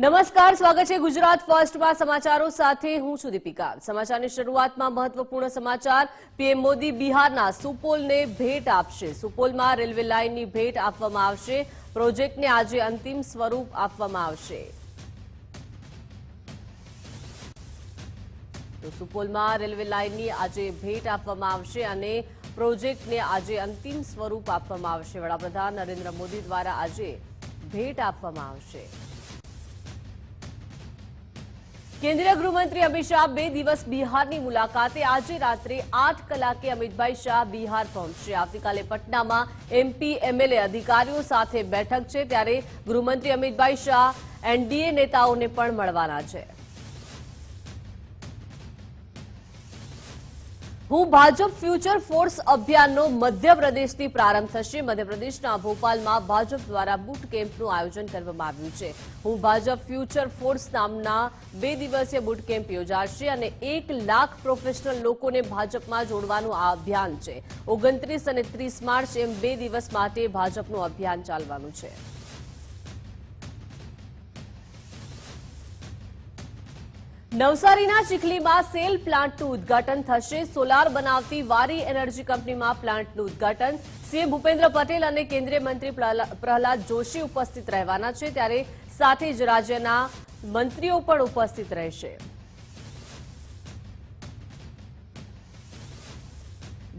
નમસ્કાર, સ્વાગત છે ગુજરાત ફર્સ્ટમાં સમાચારો સાથે હું છું દીપિકા. સમાચારની શરૂઆતમાં મહત્વપૂર્ણ સમાચાર, પીએમ મોદી બિહારના સુપોલને ભેટ આપશે. સુપોલમાં રેલવે લાઇનની ભેટ આપવામાં આવશે. પ્રોજેક્ટને આજે અંતિમ સ્વરૂપ આપવામાં આવશે. તો સુપોલમાં રેલવે લાઇનની આજે ભેટ આપવામાં આવશે અને પ્રોજેક્ટને આજે અંતિમ સ્વરૂપ આપવામાં આવશે. વડાપ્રધાન નરેન્દ્ર મોદી દ્વારા આજે ભેટ આપવામાં આવશે. કેન્દ્રીય ગૃહમંત્રી અમિત શાહ બે દિવસ બિહારની મુલાકાતે આજે રાત્રે આઠ કલાકે અમિતભાઈ શાહ બિહાર પહોંચશે. આવતીકાલે પટનામાં એમપી, એમએલએ અધિકારીઓ સાથે બેઠક છે, ત્યારે ગૃહમંત્રી અમિતભાઈ શાહ, એનડીએ નેતાઓને પણ મળવાના છે. હું ભાજપ ફ્યુચર ફોર્સ અભિયાનનો મધ્યપ્રદેશથી પ્રારંભ થશે. મધ્યપ્રદેશના ભોપાલમાં ભાજપ દ્વારા બુટ કેમ્પનું આયોજન કરવામાં આવ્યું છે. હું ભાજપ ફ્યુચર ફોર્સ નામના બે દિવસીય બુટ કેમ્પ યોજાશે અને એક લાખ પ્રોફેશનલ લોકોને ભાજપમાં જોડવાનું આ અભિયાન છે. ઓગણત્રીસ અને ત્રીસ માર્ચ એમ બે દિવસ માટે ભાજપનું અભિયાન ચાલવાનું છે. નવસારીના ચીખલીમાં સેલ પ્લાન્ટનું ઉદ્ઘાટન થશે. સોલાર બનાવતી વારી એનર્જી કંપનીમાં પ્લાન્ટનું ઉદઘાટન. સીએમ ભૂપેન્દ્ર પટેલ અને કેન્દ્રીય મંત્રી પ્રહલા- પ્રહલાદ જોશી ઉપસ્થિત રહેવાના છે. ત્યારે સાથે જ રાજ્યના મંત્રીઓ પણ ઉપસ્થિત રહેશે.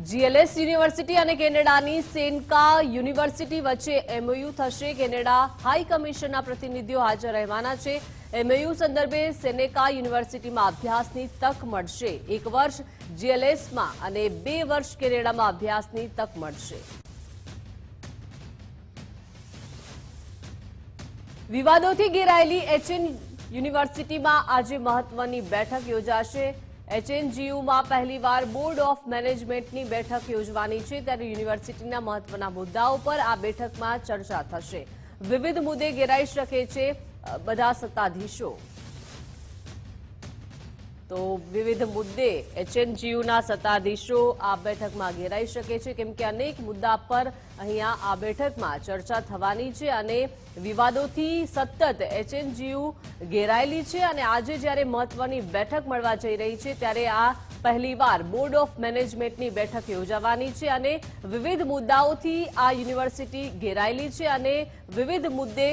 જીએલએસ યુનિવર્સિટી અને કેનેડાની સેનકા યુનિવર્સિટી વચ્ચે એમઓયુ થશે. કેનેડા હાઈ કમિશનના પ્રતિનિધિઓ હાજર રહેવાના છે. એમઓયુ સંદર્ભે સેનેકા યુનિવર્સિટીમાં અભ્યાસની તક મળશે. એક વર્ષ જીએલએસમાં અને બે વર્ષ કેનેડામાં અભ્યાસની તક મળશે. વિવાદોથી ઘેરાયેલી એચએન યુનિવર્સિટીમાં આજે મહત્વની બેઠક યોજાશે. એચએનજીયુમાં પહેલીવાર બોર્ડ ઓફ મેનેજમેન્ટની બેઠક યોજવાની છે. ત્યારે યુનિવર્સિટીના મહત્વના મુદ્દાઓ પર આ બેઠકમાં ચર્ચા થશે. વિવિધ મુદ્દે ઘેરાઈ શકે છે. બધા સત્તાધીશો. તો વિવિધ મુદ્દે એચએનજીયુના સત્તાધીશો આ બેઠકમાં ઘેરાઈ શકે છે, કેમ કે અનેક મુદ્દા પર અહીંયા આ બેઠકમાં ચર્ચા થવાની છે અને વિવાદોથી સતત એચએનજીયુ ઘેરાયેલી છે. અને આજે જ્યારે મહત્વની બેઠક મળવા જઈ રહી છે, ત્યારે આ પહેલીવાર બોર્ડ ઓફ મેનેજમેન્ટની બેઠક યોજાવાની છે અને વિવિધ મુદ્દાઓથી આ યુનિવર્સિટી ઘેરાયેલી છે અને વિવિધ મુદ્દે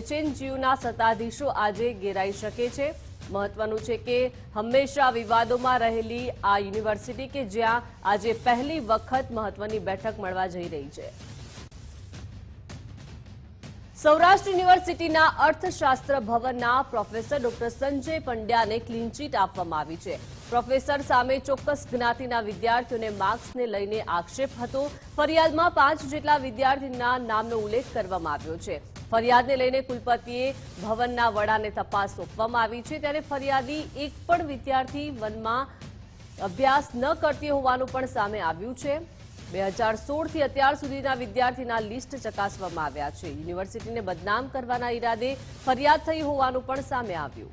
એચએનજીયુના સત્તાધીશો આજે ઘેરાઈ શકે છે. મહત્વનું છે કે હંમેશા વિવાદોમાં રહેલી આ યુનિવર્સિટી કે જ્યાં આજે પહેલી વખત મહત્વની બેઠક મળવા જઈ રહી છે. સૌરાષ્ટ્ર યુનિવર્સિટીના અર્થશાસ્ત્ર ભવનના પ્રોફેસર ડોક્ટર સંજય પંડ્યાને ક્લીન ચીટ આપવામાં આવી છે. પ્રોફેસર સામે ચોક્કસ જ્ઞાતિના વિદ્યાર્થીઓને માર્ક્સને લઈને આક્ષેપ હતો. ફરિયાદમાં પાંચ જેટલા વિદ્યાર્થીના નામનો ઉલ્લેખ કરવામાં આવ્યો છે. ફરિયાદને લઈને કુલપતિએ ભવનના વડાને તપાસ સોંપવામાં આવી છે. ત્યારે ફરિયાદી એક પણ વિદ્યાર્થી વનમાં અભ્યાસ ન કરતી હોવાનું પણ સામે આવ્યું છે. બે હજાર સોળથી અત્યાર સુધીના વિદ્યાર્થીના લિસ્ટ ચકાસવામાં આવ્યા છે. યુનિવર્સિટીને બદનામ કરવાના ઈરાદે ફરિયાદ થઈ હોવાનું પણ સામે આવ્યું.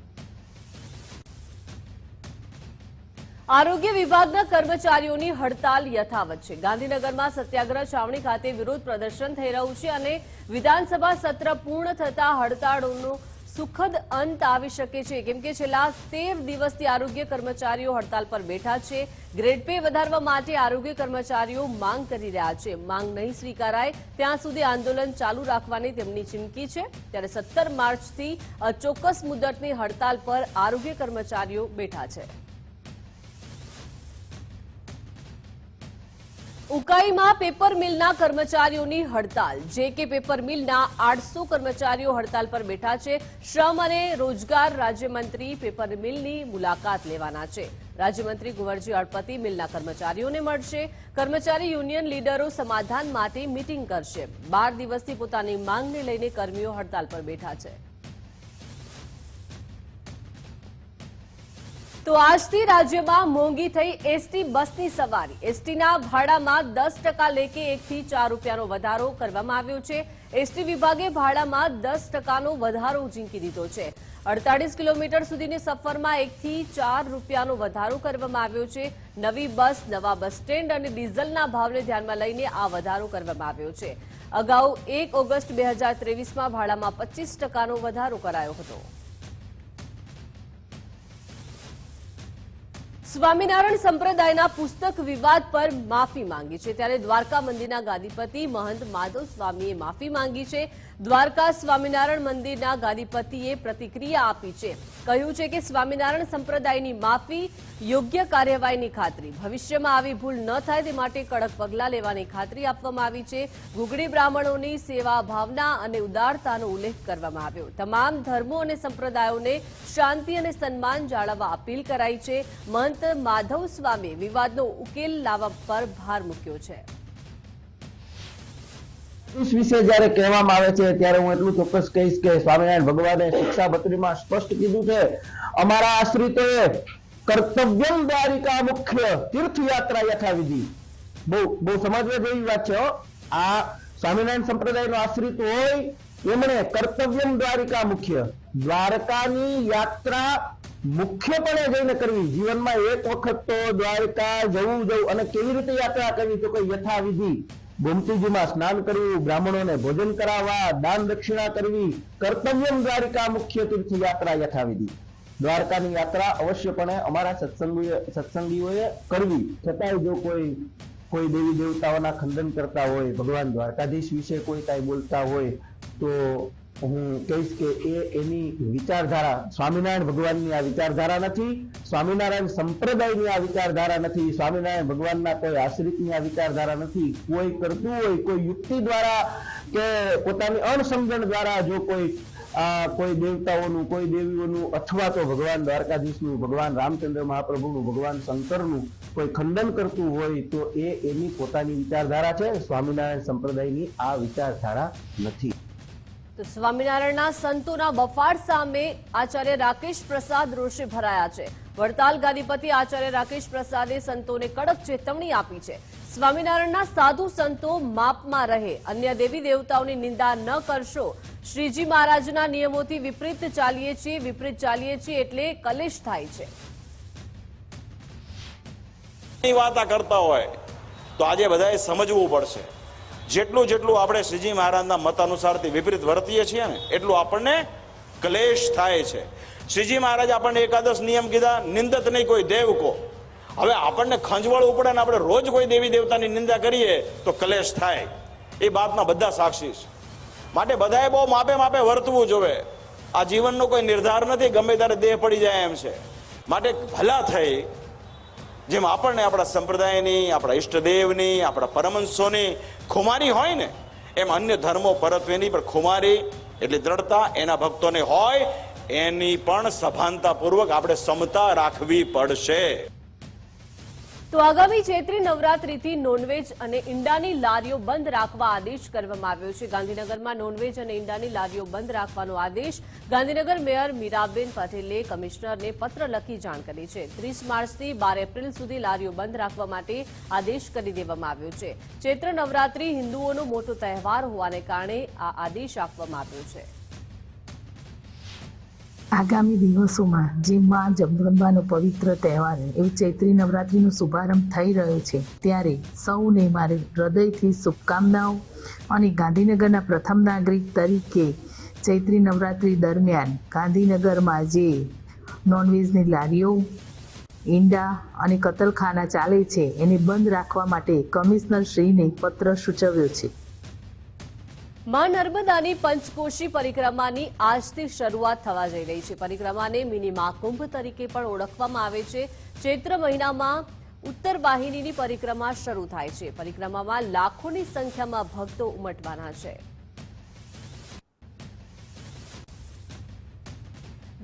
આરોગ્ય વિભાગના કર્મચારીઓની હડતાલ યથાવત છે. ગાંધીનગરમાં સત્યાગ્રહ છાવણી ખાતે વિરોધ પ્રદર્શન થઈ રહ્યું છે અને વિધાનસભા સત્ર પૂર્ણ થતા હડતાળોનો સુખદ અંત આવી શકે છે. કેમ કે છેલ્લા તેર દિવસથી આરોગ્ય કર્મચારીઓ હડતાલ પર બેઠા છે. ગ્રેડ પે વધારવા માટે આરોગ્ય કર્મચારીઓ માંગ કરી રહ્યા છે. માંગ નહીં સ્વીકારાય. ત્યાં સુધી આંદોલન ચાલુ રાખવાની તેમની ચીમકી છે. ત્યારે સત્તર માર્ચથી અચોક્કસ મુદતની હડતાલ પર આરોગ્ય કર્મચારીઓ બેઠા છે. ઉકાઈમાં પેપર મિલના કર્મચારીઓની હડતાલ. જે કે પેપર મિલના આઠસો કર્મચારીઓ હડતાલ પર બેઠા છે. શ્રમ અને રોજગાર રાજ્યમંત્રી પેપર મિલની મુલાકાત લેવાના છે. રાજ્યમંત્રી કુંવરજી અડપતિ મિલના કર્મચારીઓને મળશે. કર્મચારી યુનિયન લીડરો સમાધાન માટે મીટિંગ કરશે. બાર દિવસથી પોતાની માંગને લઈને કર્મીઓ હડતાલ પર બેઠા છે. તો આજથી રાજ્યમાં મોંઘી થઈ એસટી બસની સવારી. એસટીના ભાડામાં દસ ટકા લેખે એકથી ચાર રૂપિયાનો વધારો કરવામાં આવ્યો છે. એસટી વિભાગે ભાડામાં દસ ટકાનો વધારો ઝીંકી દીધો છે. અડતાલીસ કિલોમીટર સુધીની સફરમાં એકથી ચાર રૂપિયાનો વધારો કરવામાં આવ્યો છે. નવી બસ, નવા બસ સ્ટેન્ડ અને ડીઝલના ભાવને ધ્યાનમાં લઈને આ વધારો કરવામાં આવ્યો છે. અગાઉ એક ઓગસ્ટ બે હજાર ત્રેવીસમાં ભાડામાં પચીસ ટકાનો વધારો કરાયો હતો. સ્વામિનારાયણ સંપ્રદાયના પુસ્તક વિવાદ પર માફી માંગી છે. ત્યારે દ્વારકા મંદિરના ગાદીપતિ મહંત માધવ સ્વામીએ માફી માંગી છે. દ્વારકા સ્વામિનારાયણ મંદિરના ગાદીપતિએ પ્રતિક્રિયા આપી છે. કહ્યું છે કે સ્વામિનારાયણ સંપ્રદાયની માફી યોગ્ય કાર્યવાહીની ખાતરી. ભવિષ્યમાં આવી ભૂલ ન થાય તે માટે કડક પગલાં લેવાની ખાતરી આપવામાં આવી છે. ગુગડી બ્રાહ્મણોની સેવા ભાવના અને ઉદારતાનો ઉલ્લેખ કરવામાં આવ્યો. તમામ ધર્મો અને સંપ્રદાયોને શાંતિ અને સન્માન જાળવવા અપીલ કરાઈ છે. મંત માધવ સ્વામી વિવાદનો ઉકેલ લાવવા પર ભાર મૂક્યો છે. પુરુષ વિશે જ્યારે કહેવામાં આવે છે, ત્યારે હું એટલું ચોક્કસ કહીશ કે સ્વામિનારાયણ ભગવાને શિક્ષા પત્રીમાં સ્પષ્ટ કીધું છે, અમારા આશ્રિતોએ કર્તવ્યમ દ્વારિકા મુખ્ય તીર્થયાત્રા યથાવિધિ. બહુ બહુ સમજવા જેવી વાત છે આ સ્વામિનારાયણ સંપ્રદાયનો આશ્રિત હોય, એમણે કર્તવ્યમ દ્વારિકા મુખ્ય, દ્વારકાની યાત્રા મુખ્યપણે જઈને કરવી. જીવનમાં એક વખત તો દ્વારકા જવું જવું, અને કેવી રીતે યાત્રા કરવી, તો કે યથાવિધિ. ગોમતીજીમાં સ્નાન કરવું બ્રાહ્મણોને ભોજન કરાવવા, દાન દક્ષિણા કરવી, કર્તવ્યમ દ્વારિકા મુખ્ય તીર્થ યાત્રા યથાવિધિ. દ્વારકાની યાત્રા અવશ્યપણે અમારા સત્સંગીઓ, સત્સંગીઓએ કરવી. છતાંય જો કોઈ કોઈ દેવી દેવતાઓના ખંડન કરતા હોય, ભગવાન દ્વારકાધીશ વિશે કોઈ કાંઈ બોલતા હોય, તો હું કહીશ કે એ એની વિચારધારા, સ્વામિનારાયણ ભગવાનની આ વિચારધારા નથી, સ્વામિનારાયણ સંપ્રદાયની આ વિચારધારા નથી, સ્વામિનારાયણ ભગવાનના કોઈ આશ્રિતની આ વિચારધારા નથી. કોઈ કરતું હોય, કોઈ યુક્તિ દ્વારા કે પોતાની અણસમજણ દ્વારા જો કોઈ, આ કોઈ દેવતાઓનું, કોઈ દેવીઓનું અથવા તો ભગવાન દ્વારકાધીશનું, ભગવાન રામચંદ્ર મહાપ્રભુનું, ભગવાન શંકરનું કોઈ ખંડન કરતું હોય, તો એ એની પોતાની વિચારધારા છે. સ્વામિનારાયણ સંપ્રદાયની આ વિચારધારા નથી. તો સ્વામિનારાયણના સંતોના બફાટ સામે આચાર્ય રાકેશ પ્રસાદ રોષે ભરાયા છે. વડતાલ ગાદીપતિ આચાર્ય રાકેશ પ્રસાદે સંતોને કડક ચેતવણી આપી છે. સ્વામિનારાયણના સાધુ સંતો માપમાં રહે. અન્ય દેવી દેવતાઓની નિંદા ન કરશો. શ્રીજી મહારાજના નિયમોથી વિપરીત ચાલીએ છીએ, વિપરીત ચાલીએ છીએ એટલે કલેશ થાય છે. વાતા કરતા હોય, તો આજે બધાએ સમજવું પડશે. જેટલું જેટલું આપણે શ્રીજી મહારાજના મત અનુસારથી વિપરીત વર્તીએ છીએ ને, એટલું આપણને ક્લેશ થાય છે. શ્રીજી મહારાજ આપણને એકાદશ નિયમ કીધા, નિંદત નહીં કોઈ દેવ કો. હવે આપણને ખંજવળ ઉપડે ને આપણે રોજ કોઈ દેવી દેવતાની નિંદા કરીએ તો ક્લેશ થાય. એ બાતના બધા સાક્ષી માટે બધાએ બહુ માપે માપે વર્તવું જોવે. આ જીવનનો કોઈ નિર્ધાર નથી, ગમે ત્યારે દેહ પડી જાય એમ છે. માટે ભલા થઈ જેમ આપણને આપણા સંપ્રદાયની, આપણા ઈષ્ટદેવની, આપણા પરમંશોની ખુમારી હોય ને, એમ અન્ય ધર્મો પરત્વેની પણ ખુમારી એટલે દ્રઢતા એના ભક્તોને હોય, એની પણ સભાનતાપૂર્વક આપણે સમતા રાખવી પડશે. તો આગામી ચૈત્રી નવરાત્રીથી નોનવેજ અને ઈંડાની લારીઓ બંધ રાખવા આદેશ કરવામાં આવ્યો છે. ગાંધીનગરમાં નોનવેજ અને ઈંડાની લારીઓ બંધ રાખવાનો આદેશ ગાંધીનગર મેયર મીરાબેન પટેલે કમિશનરને પત્ર લખી જાણ કરી છે. ત્રીસ માર્ચથી બાર એપ્રિલ સુધી લારીઓ બંધ રાખવા માટે આદેશ કરી દેવામાં આવ્યો છે. ચૈત્ર નવરાત્રી હિન્દુઓનો મોટો તહેવાર હોવાને કારણે આ આદેશ આપવામાં આવ્યો છે. આગામી દિવસોમાં જે મા જગદંબાનો પવિત્ર તહેવાર એવી ચૈત્રી નવરાત્રિનો શુભારંભ થઈ રહ્યો છે. ત્યારે સૌને મારે હૃદયથી શુભકામનાઓ અને ગાંધીનગરના પ્રથમ નાગરિક તરીકે ચૈત્રી નવરાત્રિ દરમિયાન ગાંધીનગરમાં જે નોનવેજની લારીઓ, ઈંડા અને કતલખાના ચાલે છે. એને બંધ રાખવા માટે કમિશનર શ્રીને પત્ર સૂચવ્યો છે. મા નર્મદાની પંચકોશી પરિક્રમાની આજથી શરૂઆત થવા જઈ રહી છે. પરિક્રમાને મિની મહાકુંભ તરીકે પણ ઓળખવામાં આવે છે. ચૈત્ર મહિનામાં ઉત્તર વાહિનીની પરિક્રમા શરૂ થાય છે. પરિક્રમામાં લાખોની સંખ્યામાં ભક્તો ઉમટવાના છે.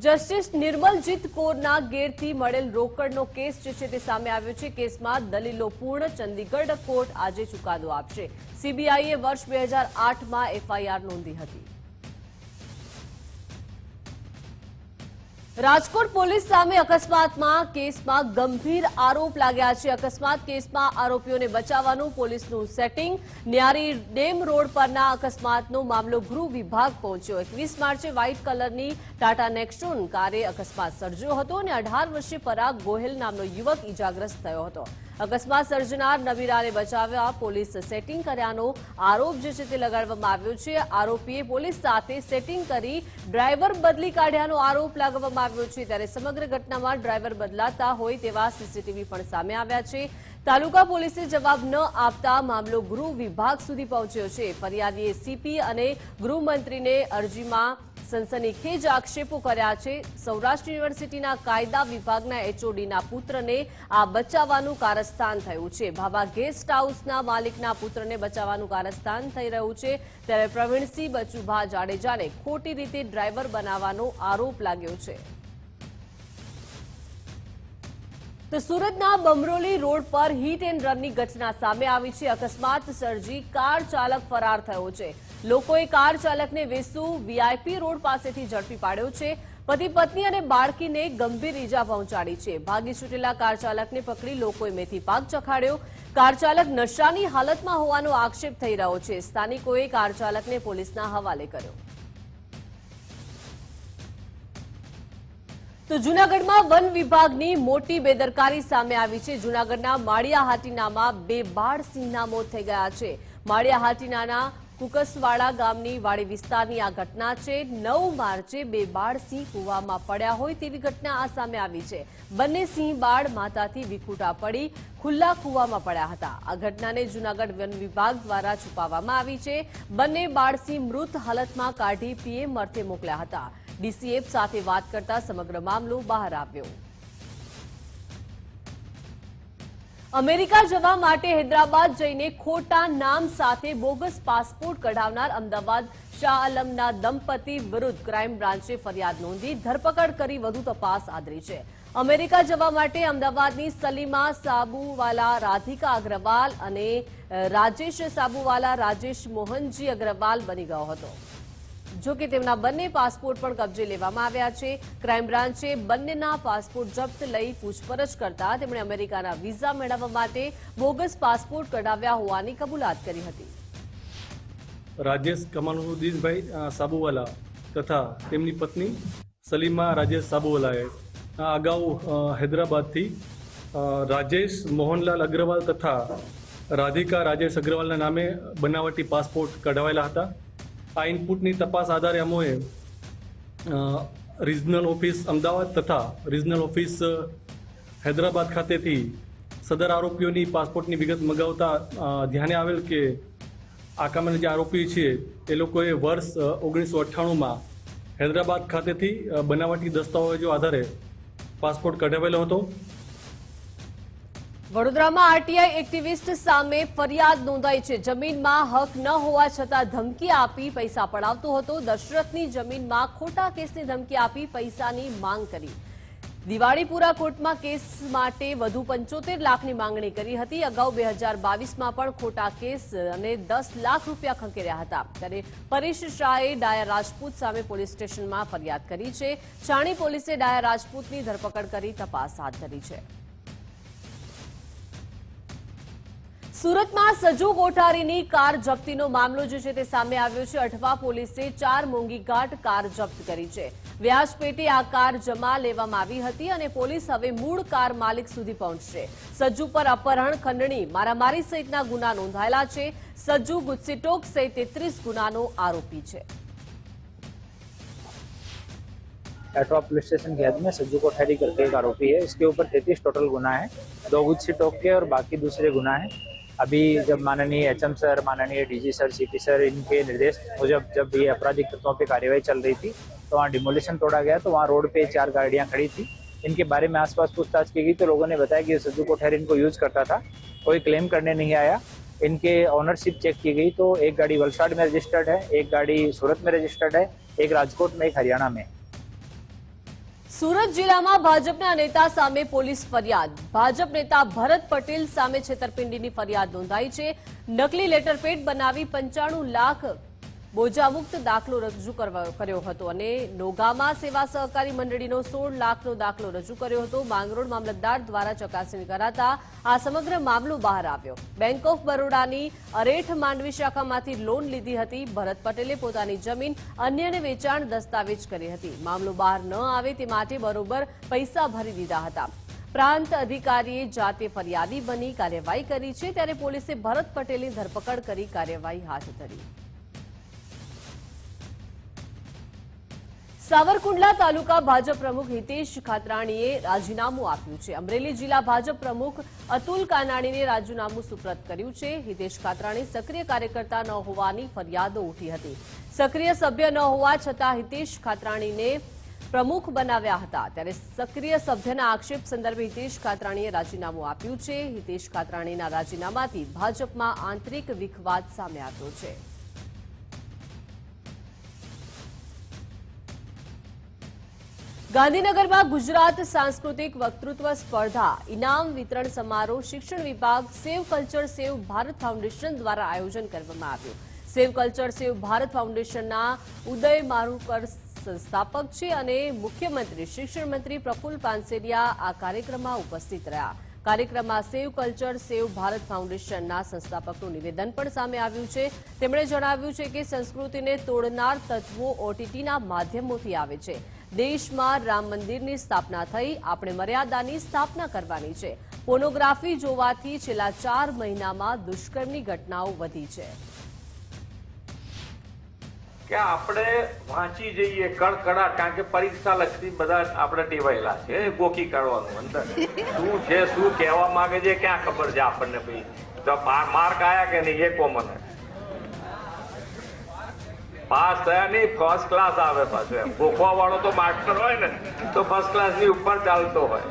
જસ્ટિસ નિર્મલજીત કૌરના ગેરથી મળેલ રોકડનો કેસ જે છે તે સામે આવ્યો છે. કેસમાં દલીલો પૂર્ણ, ચંદીગઢ કોર્ટ આજે ચુકાદો આપશે. સીબીઆઈએ વર્ષ બે હજાર આઠમાં એફઆઈઆર નોંધી હતી. રાજકોટ પોલીસ સામે અકસ્માતમાં કેસમાં ગંભીર આરોપ લાગ્યા છે. અકસ્માત કેસમાં આરોપીઓને બચાવવાનું પોલીસનું સેટિંગ ન્યારી ડેમ રોડ પરના અકસ્માતનો મામલો ગૃહ વિભાગ પહોંચ્યો. એકવીસ માર્ચે વ્હાઇટ કલરની ટાટા નેક્સોન કારે અકસ્માત સર્જ્યો હતો અને અઢાર વર્ષીય પરાગ ગોહેલ નામનો યુવક ઇજાગ્રસ્ત થયો હતો. અકસ્માત સર્જનાર નબીરાને બચાવ્યા. પોલીસ સેટિંગ કર્યાનો આરોપ જે છે તે લગાડવામાં આવ્યો છે. આરોપીએ પોલીસ સાથે સેટિંગ કરી ડ્રાઈવર બદલી કાઢ્યાનો આરોપ લગાવવામાં આવ્યો છે. ત્યારે સમગ્ર ઘટનામાં ડ્રાઈવર બદલાતા હોય તેવા સીસીટીવી પણ સામે આવ્યા છે. તાલુકા પોલીસે જવાબ ન આપતા મામલો ગૃહ વિભાગ સુધી પહોંચ્યો છે. ફરિયાદીએ સીપી અને ગૃહમંત્રીને અરજીમાં સનસનીખેજ આક્ષેપો કર્યા છે. સૌરાષ્ટ્ર યુનિવર્સિટીના કાયદા વિભાગના એચઓડીના પુત્રને આ બચાવવાનું કારસ્થાન થયું છે. ભાભા ગેસ્ટ હાઉસના માલિકના પુત્રને બચાવવાનું કારસ્થાન થઈ રહ્યું છે. ત્યારે પ્રવીણસિંહ બચુભા જાડેજાને ખોટી રીતે ડ્રાઈવર બનાવવાનો આરોપ લાગ્યો છે. તો સુરતના બમરોલી રોડ પર હિટ એન્ડ રનની ઘટના સામે આવી છે. અકસ્માત સર્જી કાર ચાલક ફરાર થયો છે. લોકોએ કાર ચાલકને વેસુ વીઆઈપી રોડ પાસેથી ઝડપી પાડ્યો છે. પતિ પત્ની અને બાળકીને ગંભીર ઈજા પહોંચાડી છે. ભાગી છૂટેલા કાર ચાલકને પકડી લોકોએ મેથી પાક ચખાડ્યો. કાર ચાલક નશાની હાલતમાં હોવાનો આક્ષેપ થઈ રહ્યો છે. સ્થાનિકોએ કાર ચાલકને પોલીસના હવાલે કર્યો. તો જૂનાગઢમાં વન વિભાગની મોટી બેદરકારી સામે આવી છે. જૂનાગઢના માળિયા હાટીનામાં બે બાળ સિંહના મોત થઈ ગયા છે. માળિયા હાટીનાના કુકસવાડા ગામની વાડી વિસ્તારની આ ઘટના છે. નવ માર્ચે બે બાળ સિંહ કૂવામાં પડ્યા હોય તેવી ઘટના આ સામે આવી છે. બંને સિંહ બાળ માતાથી વિખૂટા પડી ખુલ્લા કૂવામાં પડ્યા હતા. આ ઘટનાને જૂનાગઢ વન વિભાગ દ્વારા છુપાવવામાં આવી છે. બંને બાળસિંહ મૃત હાલતમાં કાઢી પીએમ અર્થે મોકલ્યા હતા. ડીસીએફ સાથે વાત કરતા સમગ્ર મામલો બહાર આવ્યો. અમેરિકા જવા માટે હૈદરાબાદ જઈને ખોટા નામ સાથે બોગસ પાસપોર્ટ કઢાવનાર અમદાવાદ શાહ આલમના દંપતી વિરુદ્ધ ક્રાઇમ બ્રાન્ચે ફરિયાદ નોંધી ધરપકડ કરી વધુ તપાસ આદરી છે. અમેરિકા જવા માટે અમદાવાદની સલીમા સાબુવાલા રાધિકા અગ્રવાલ અને રાજેશ સાબુવાલા રાજેશ મોહનજી અગ્રવાલ બની ગયો હતો. જો કે તેમના બંને પાસપોર્ટ પણ કબજે લેવામાં આવ્યા છે. ક્રાઇમ બ્રાન્ચે બંનેના પાસપોર્ટ જપ્ત લઈ પૂછપરછ કરતા તેમણે અમેરિકાના વિઝા મેળવવા માટે બોગસ પાસપોર્ટ કઢાવ્યા હોવાની કબૂલાત કરી હતી. રાજેશ કમાલુદ્દીનભાઈ સાબુવાલા તથા તેમની પત્ની સલીમા રાજેશ સાબુવાલાએ અગાઉ હૈદરાબાદથી રાજેશ મોહનલાલ અગ્રવાલ તથા રાધિકા રાજેશ અગ્રવાલના નામે બનાવટી પાસપોર્ટ કઢાવેલા હતા. આ ઇનપુટની તપાસ આધારે અમોએ રિજનલ ઓફિસ અમદાવાદ તથા રિજનલ ઓફિસ હૈદરાબાદ ખાતેથી સદર આરોપીઓની પાસપોર્ટની વિગત મગાવતા ધ્યાને આવેલ કે આ કામના જે આરોપી છે, એ લોકોએ વર્ષ ઓગણીસો અઠ્ઠાણુંમાં હૈદરાબાદ ખાતેથી બનાવટી દસ્તાવેજો આધારે પાસપોર્ટ કઢાવેલો હતો. વડોદરામાં આરટીઆઈ એક્ટિવિસ્ટ સામે ફરિયાદ નોંધાઈ છે. જમીનમાં હક ન હોવા છતાં ધમકી આપી પૈસા પડાવતો હતો. દશરથની જમીનમાં ખોટા કેસની ધમકી આપી પૈસાની માંગ કરી. દિવાળીપુરા કોર્ટમાં કેસ માટે વધુ પંચોતેર લાખની માંગણી કરી હતી. અગાઉ બે હજાર બાવીસમાં પણ ખોટા કેસ અને દસ લાખ રૂપિયા ખંકેર્યા હતા. ત્યારે પરેશ શાહે ડાયા રાજપૂત સામે પોલીસ સ્ટેશનમાં ફરિયાદ કરી છે. છાણી પોલીસે ડાયા રાજપૂતની ધરપકડ કરી તપાસ હાથ ધરી છે. સુરતમાં સજુ કોઠારીની કાર જપ્તીનો મામલો જે છે તે સામે આવ્યો છે અઠવા પોલીસે ચાર મોંઘીઘાટ કાર જપ્ત કરી છે વ્યાજ પેટે આ કાર જમા લેવામાં આવી હતી અને પોલીસ હવે મૂળ કાર માલિક સુધી પહોંચશે સજ્જુ પર અપહરણ ખંડણી મારામારી સહિતના ગુના નોંધાયેલા છે સજ્જુ ગુસ્સીટોક સહિત તેત્રીસ ગુનાનો આરોપી છે एटवा पुलिस स्टेशन की हद में सज्जू कोठारी करके एक आरोपी है इसके ऊपर तैतीस टोटल गुना है दो गुच्छी टोक के और बाकी दूसरे गुना है अभी जब माननीय एचएम सर, माननीय डीजी सर, सीपी सर, इनके निर्देश मुजब जब ये आपराधिक तत्वों पर कार्यवाही चल रही थी तो वहाँ डिमोलिशन तोड़ा गया तो वहाँ रोड पे चार गाड़ियाँ खड़ी थी। इनके बारे में आसपास पूछताछ की गई तो लोगों ने बताया कि सज्जू कोठारी इनको यूज़ करता था, कोई क्लेम करने नहीं आया। इनके ओनरशिप चेक की गई तो एक गाड़ी वलसाड में रजिस्टर्ड है, एक गाड़ी सूरत में रजिस्टर्ड है, एक राजकोट में, एक हरियाणा में। સુરત જિલ્લામાં ભાજપના નેતા સામે પોલીસ ફરિયાદ. ભાજપ નેતા ભરત પટેલ સામે છેતરપિંડીની ફરિયાદ નોંધાઈ છે. નકલી લેટરપેડ બનાવી પંચાણું લાખ બોજામુક્ત દાખલો રજૂ કર્યો હતો અને નોગામા સેવા સહકારી મંડળીનો સોળ લાખનો દાખલો રજૂ કર્યો હતો. માંગરોળ મામલતદાર દ્વારા ચકાસણી કરાતા આ સમગ્ર મામલો બહાર આવ્યો. બેંક ઓફ બરોડાની અરેઠ માંડવી શાખામાંથી લોન લીધી હતી. ભરત પટેલે પોતાની જમીન અન્યને વેચાણ દસ્તાવેજ કરી હતી. મામલો બહાર ન આવે તે માટે બરોબર પૈસા ભરી દીધા હતા. પ્રાંત અધિકારીએ જાતે ફરિયાદી બની કાર્યવાહી કરી છે, ત્યારે પોલીસે ભરત પટેલની ધરપકડ કરી કાર્યવાહી હાથ ધરી. સાવરકુંડલા તાલુકા ભાજપ પ્રમુખ હિતેશ ખાતરાણીએ રાજીનામું આપ્યું છે. અમરેલી જિલ્લા ભાજપ પ્રમુખ અતુલ કાનાણીને રાજીનામું સુપ્રત કર્યું છે. હિતેશ ખાતરાણી સક્રિય કાર્યકર્તા ન હોવાની ફરિયાદો ઉઠી હતી. સક્રિય સભ્ય ન હોવા છતાં હિતેશ ખાતરાણીને પ્રમુખ બનાવ્યા હતા. ત્યારે સક્રિય સભ્યના આક્ષેપ સંદર્ભે હિતેશ ખાતરાણીએ રાજીનામું આપ્યું છે. હિતેશ ખાતરાણીના રાજીનામાથી ભાજપમાં આંતરિક વિખવાદ સામે આવ્યો છે. ગાંધીનગરમાં ગુજરાત સાંસ્કૃતિક વક્તૃત્વ સ્પર્ધા, ઇનામ વિતરણ સમારોહ, શિક્ષણ વિભાગ, save culture save Bharat foundation દ્વારા આયોજન કરવામાં આવ્યું. સેવ કલ્ચર સેવ ભારત ફાઉન્ડેશનના ઉદય મારુકર સંસ્થાપક છે અને મુખ્યમંત્રી, શિક્ષણ મંત્રી પ્રફુલ પાનસેરિયા આ કાર્યક્રમમાં ઉપસ્થિત રહ્યા. કાર્યક્રમમાં સેવ કલ્ચર સેવ ભારત ફાઉન્ડેશનના સંસ્થાપકનું નિવેદન પણ સામે આવ્યું છે. તેમણે જણાવ્યું છે કે સંસ્કૃતિને તોડનાર તત્વો ઓટીટીના માધ્યમોથી આવે છે. દેશમાં રામ મંદિરની સ્થાપના થઈ, આપણે મર્યાદાની સ્થાપના કરવાની છે. પોર્નોગ્રાફી જોવાથી છેલ્લા ચાર મહિનામાં દુષ્કર્મની ઘટનાઓ વધી છે. કે આપણે વાંચી જઈએ, કડકડા, કારણ કે પરીક્ષા લક્ષી બધા આપણે ટેવાયેલા છે ગોકી કાઢવાનું અંદર. શું છે, શું કહેવા માંગે છે, ક્યાં ખબર છે આપણને ભાઈ? માર્ક આયા કે નહીં, એ કોમન પાસ થયા નહીં ફર્સ્ટ ક્લાસ આવે પાછો એમ. ભોખવા વાળો તો માસ્ટર હોય ને, તો ફર્સ્ટ ક્લાસની ઉપર ચાલતો હોય.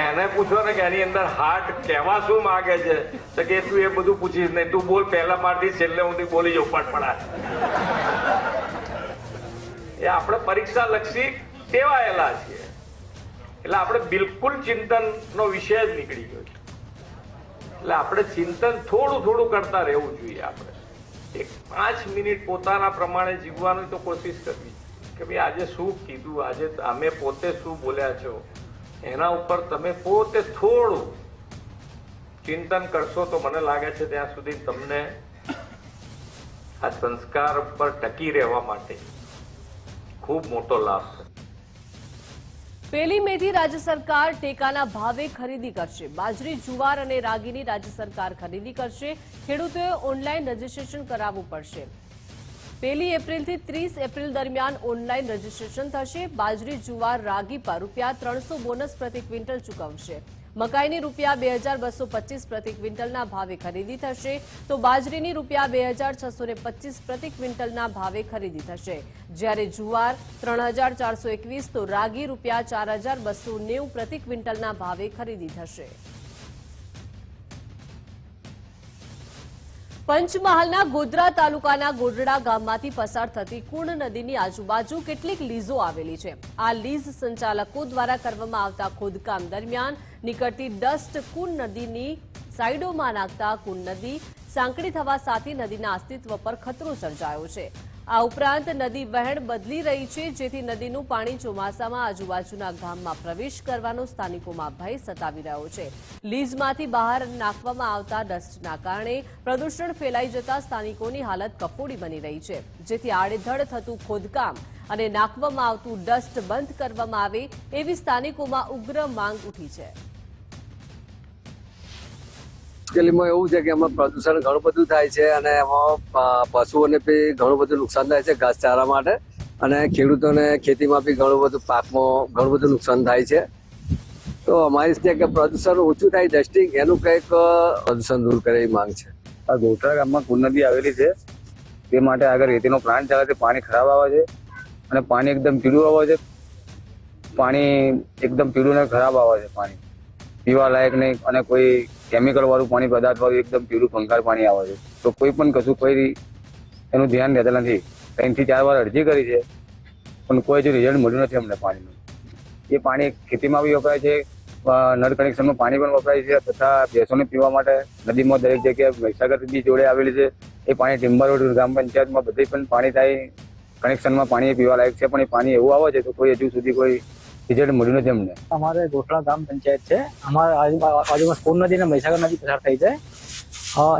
એને પૂછો ને કે એની અંદર હાર્ટ કહેવા શું માગે છે? તો કે તું એ બધું પૂછીશ નહીં. તું બોલ, પહેલા મારથી છેલ્લે હું બોલી જાઉં પટપડા એ આપણે પરીક્ષા લક્ષી ટેવાયેલા છીએ. એટલે આપણે બિલકુલ ચિંતનનો વિષય જ નીકળી ગયો એટલે આપણે ચિંતન થોડું થોડું કરતા રહેવું જોઈએ આપણે. એક પાંચ મિનિટ પોતાના પ્રમાણે જીવવાની તો કોશિશ કરવી. કે ભાઈ આજે શું કીધું? આજે અમે પોતે શું બોલ્યા છો? એના ઉપર તમે પોતે થોડું ચિંતન કરશો તો મને લાગે છે ત્યાં સુધી તમને આ સંસ્કાર પર ટકી રહેવા માટે ખૂબ મોટો લાભ થશે. પેલી મેથી રાજ્ય સરકાર ટેકાના ભાવે ખરીદી કરશે. બાજરી, જુવાર અને રાગીની રાજ્ય સરકાર ખરીદી કરશે. ખેડૂતોએ ઓનલાઈન રજીસ્ટ્રેશન કરાવવું પડશે. પહેલી એપ્રિલથી ત્રીસ એપ્રિલ દરમિયાન ઓનલાઈન રજીસ્ટ્રેશન થશે. બાજરી, જુવાર, રાગી પર રૂપિયા ત્રણસો બોનસ પ્રતિ ક્વિન્ટલ ચૂકવશે. મકાઈની રૂપિયા બે હજાર બસો પચીસ પ્રતિ ક્વિન્ટલના ભાવે ખરીદી થશે તો બાજરીની રૂપિયા બે હજાર છસો ને પચીસ પ્રતિ ક્વિન્ટલના ભાવે ખરીદી થશે. જ્યારે જુવાર ત્રણ હજાર ચારસો એકવીસ તો રાગી રૂપિયા ચાર હજાર બસો નેવું પ્રતિ ક્વિન્ટલના ભાવે ખરીદી થશે. પંચમહાલના ગોધરા તાલુકાના ગોઢડા ગામમાંથી પસાર થતી કુણ નદીની આજુબાજુ કેટલીક લીઝો આવેલી છે. આ લીઝ સંચાલકો દ્વારા કરવામાં આવતા ખોદકામ દરમિયાન નીકળતી ડસ્ટ કુણ નદીની સાઈડોમાં નાખતા કુણ નદી સાંકડી થવા સાથે નદીના અસ્તિત્વ પર ખતરો સર્જાયો છે. આ ઉપરાંત નદી વહેણ બદલી રહી છે, જેથી નદીનું પાણી ચોમાસામાં આજુબાજુના ગામમાં પ્રવેશ કરવાનો સ્થાનિકોમાં ભય સતાવી રહ્યો છે. લીઝમાંથી બહાર નાખવામાં આવતા ડસ્ટના કારણે પ્રદૂષણ ફેલાઈ જતા સ્થાનિકોની હાલત કફોડી બની રહી છે, જેથી આડેધડ થતું ખોદકામ અને નાખવામાં આવતું ડસ્ટ બંધ કરવામાં આવે એવી સ્થાનિકોમાં ઉગ્ર માંગ ઉઠી છે. મુશ્કેલીમાં એવું છે કે એમાં પ્રદૂષણ ઘણું બધું થાય છે અને એમાં પશુઓને બી ઘણું બધું નુકસાન થાય છે ઘાસચારા માટે અને ખેડૂતોને ખેતીમાં બી ઘણું બધું પાકમાં ઘણું બધું નુકસાન થાય છે. તો અમારી છે કે પ્રદૂષણ ઓછું થાય ડસ્ટિંગ એનું કંઈક પ્રદૂષણ દૂર કરે એવી માંગ છે. આ ગોઠરા ગામમાં કુંડ નદી આવેલી છે. તે માટે આગળ રેતીનો પ્લાન્ટ ચાલે છે, પાણી ખરાબ આવે છે અને પાણી એકદમ પીળું આવે છે. પાણી એકદમ પીળું ને ખરાબ આવે છે પાણી. પીવા લાયક નહીં અને કોઈ કેમિકલ વાળું પાણી પદાર્થ વાળું એકદમ પીળું કંકાર પાણી આવે છે. તો કોઈ પણ કશું કોઈ એનું ધ્યાન રહેતા નથી. ત્રણથી ચાર વાર અરજી કરી છે, પણ કોઈ હજુ રિઝલ્ટ મળ્યું નથી અમને પાણીનું. એ પાણી ખેતીમાં બી વપરાય છે નળ કનેક્શનનું પાણી પણ વપરાય છે, તથા ભેંસોને પીવા માટે નદીમાં દરેક જગ્યાએ મહીસાગર બી જોડે આવેલી છે. એ પાણી ટિમ્બર રોડ ગ્રામ પંચાયતમાં બધી પણ પાણી થાય કનેક્શનમાં પાણી પીવા લાયક છે, પણ એ પાણી એવું આવે છે તો કોઈ હજુ સુધી કોઈ રિઝલ્ટ મળ્યું નથી અમને. અમારે ગોઠળા ગામ પંચાયત છે. અમારા આજુબાજુમાં સ્કૂલ નદી અને મહીસાગર નદી પસાર થઈ છે.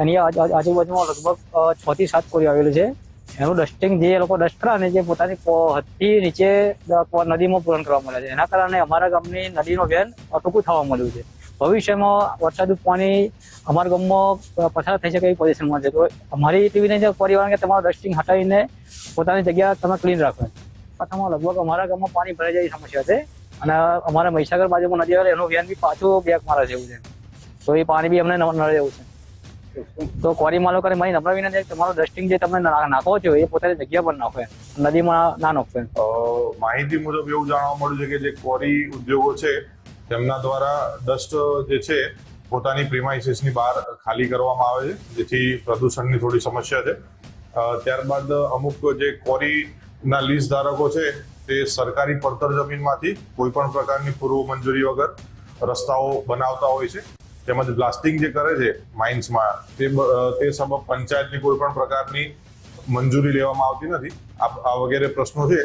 એની આજુ- આજુ- આજુબાજુમાં લગભગ છ થી સાત કોરી આવેલી છે. એનું ડસ્ટિંગ જે લોકો ડસ્ટ કરે ને જે પોતાની હદથી નીચે નદીમાં પૂરણ કરવા મળે છે. એના કારણે અમારા ગામની નદીનો વેન ટૂંકું થવા મળ્યું છે. ભવિષ્યમાં વરસાદનું પાણી અમારા ગામમાં પસાર થઈ શકે એવી પોઝિશનમાં છે. તો અમારી ટીવીને પરિવારને તમારું ડસ્ટિંગ હટાવીને પોતાની જગ્યા તમે ક્લીન રાખો. પ્રથમમાં લગભગ અમારા ગામમાં પાણી ભરાઈ જાય સમસ્યા છે. અને અમારા મહીસાગર બાજુમાં નદી આવે એનું વ્યાન બી પાછું બેક મારે જેવું છે. તો એ પાણી બી અમને નળે એવું છે. તો કોરી માલો કરે મારી નમ્ર વિનંતી તમારો ડસ્ટિંગ જે તમે નાખો છો એ પોતાની જગ્યા પર નાખો નદીમાં ના નાખો માહિતી મુજબ એવું જાણવા મળ્યું છે કે જે કોરી ઉદ્યોગો છે, તેમના દ્વારા ડસ્ટ જે છે, પોતાની પ્રિમાઇસીસની બહાર ખાલી કરવામાં આવે છે, જેથી પ્રદૂષણની થોડી સમસ્યા છે. ત્યારબાદ અમુક જે કોરીના લીઝ ધારકો છે તે સરકારી પડતર જમીનમાંથી કોઈ પણ પ્રકારની પૂર્વ મંજૂરી વગર રસ્તાઓ બનાવતા હોય છે. તેમજ બ્લાસ્ટિંગ જે કરે છે માઇન્સમાં તે તે સબબ પંચાયતની કોઈ પણ પ્રકારની મંજૂરી લેવામાં આવતી નથી. આ વગેરે પ્રશ્નો છે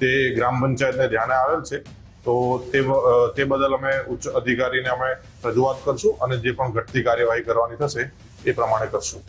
તે ગ્રામ પંચાયતને ધ્યાને આવેલ છે. તો તે તે બદલ અમે ઉચ્ચ અધિકારીને અમે રજૂઆત કરશું અને જે પણ ઘટતી કાર્યવાહી કરવાની થશે એ પ્રમાણે કરશું.